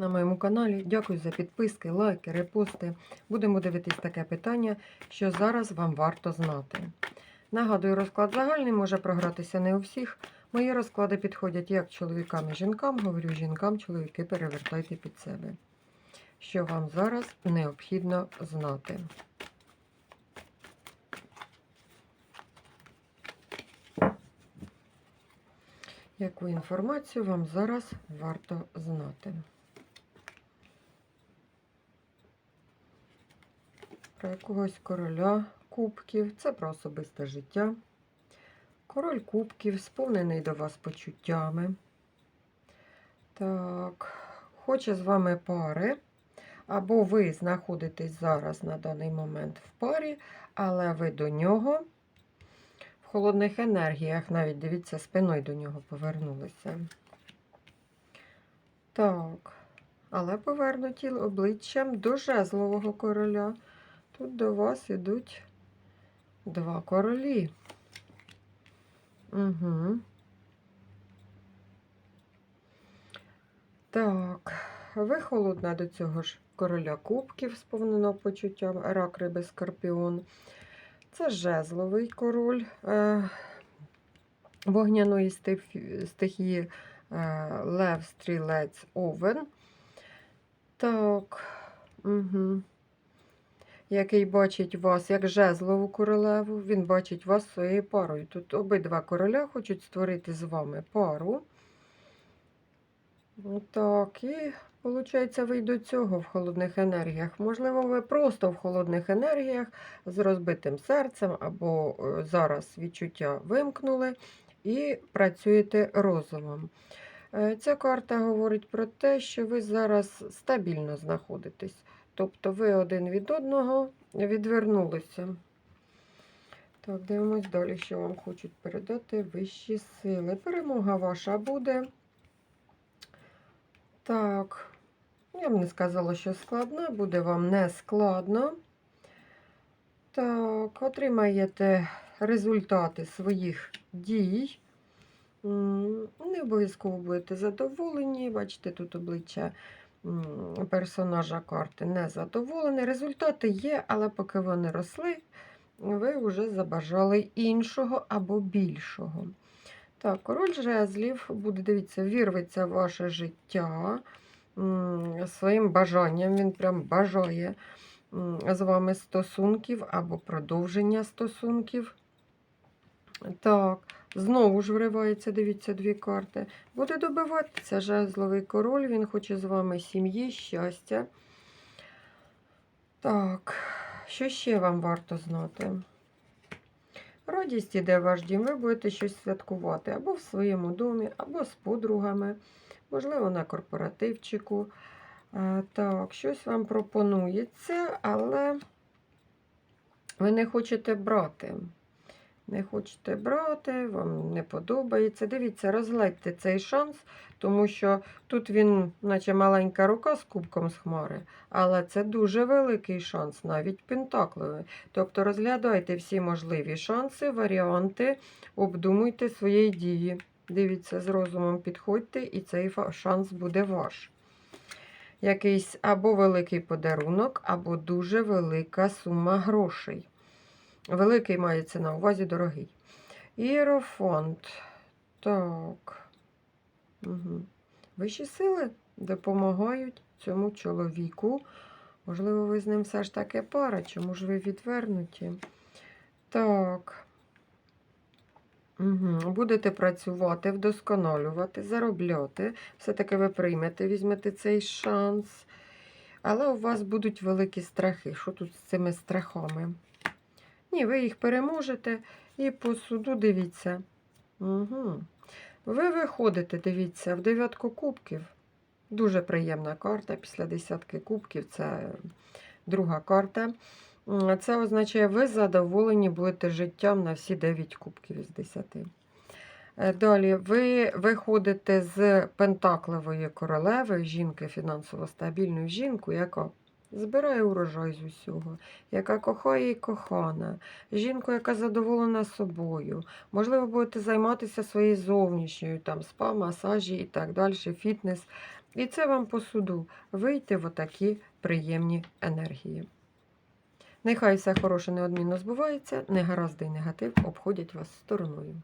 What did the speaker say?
на моєму каналі. Дякую за підписки, лайки, репости. Будемо дивитись таке питання, що зараз вам варто знати. Нагадую, розклад загальний може програтися не у всіх. Мої розклади підходять як чоловікам і жінкам. Говорю жінкам, чоловіки, перевертайте під себе. Що вам зараз необхідно знати. Яку інформацію вам зараз варто знати? Про якогось короля кубків. Це про особисте життя. Король кубків, сповнений до вас почуттями. Так, хоче з вами пари. Або ви знаходитесь зараз на даний момент в парі, але ви до нього в холодних енергіях, навіть дивіться, спиною до нього повернулися. Так, але повернуті обличчям до жезлового короля. Тут до вас ідуть два королі. Угу. Так, ви холодна до цього ж короля кубків, сповненого почуттям, рак риби скорпіон. Це жезловий король е, вогняної стихії е, Лев Стрілець Овен. Так, угу. Який бачить вас як жезлову королеву, він бачить вас своєю парою. Тут обидва короля хочуть створити з вами пару. Так, і виходить, ви до цього в холодних енергіях. Можливо, ви просто в холодних енергіях з розбитим серцем, або е, зараз відчуття вимкнули і працюєте розумом. Е, Ця карта говорить про те, що ви зараз стабільно знаходитесь. Тобто ви один від одного відвернулися. Так, дивимось далі, що вам хочуть передати вищі сили. Перемога ваша буде. Так, я б не сказала, що складна, буде вам не складно. Так, отримаєте результати своїх дій. Не обов'язково будете задоволені. Бачите, тут обличчя персонажа карти не задоволене. Результати є, але поки вони росли, ви вже забажали іншого або більшого. Так, король жезлів буде, дивіться, вірветься в ваше життя своїм бажанням. Він прям бажає з вами стосунків або продовження стосунків. Так, знову ж вривається, дивіться, дві карти. Буде добиватися жезловий король, він хоче з вами сім'ї, щастя. Так, що ще вам варто знати? Радість іде ваш дім, ви будете щось святкувати або в своєму домі, або з подругами, можливо, на корпоративчику. Е, Так, щось вам пропонується, але ви не хочете брати. Не хочете брати, вам не подобається. Дивіться, розглядьте цей шанс, тому що тут він, наче маленька рука з кубком з хмари, але це дуже великий шанс, навіть пентакловий. Тобто розглядайте всі можливі шанси, варіанти, обдумуйте свої дії. Дивіться, з розумом підходьте, і цей шанс буде ваш. Якийсь або великий подарунок, або дуже велика сума грошей. Великий мається на увазі дорогий. Іерофонт. Так. Угу. Вищі сили допомагають цьому чоловіку. Можливо, ви з ним все ж таки пара, чому ж ви відвернуті? Так. Угу. Будете працювати, вдосконалювати, заробляти. Все-таки ви приймете, візьмете цей шанс. Але у вас будуть великі страхи. Що тут з цими страхами? Ні, ви їх переможете і по суду дивіться. Угу. Ви виходите, дивіться, в дев'ятку кубків. Дуже приємна карта. Після десятки кубків це друга карта. Це означає, ви задоволені будете життям на всі 9 кубків із 10. Е, Далі ви виходите з пентаклевої королеви, жінки фінансово стабільну жінку, яка збирає урожай з усього, яка кохає і кохана, жінку, яка задоволена собою. Можливо, будете займатися своєю зовнішньою, там спа, масажі і так далі, фітнес. І це вам по суду вийти в отакі приємні енергії. Нехай все хороше неодмінно збувається, негаразди і негатив обходять вас стороною.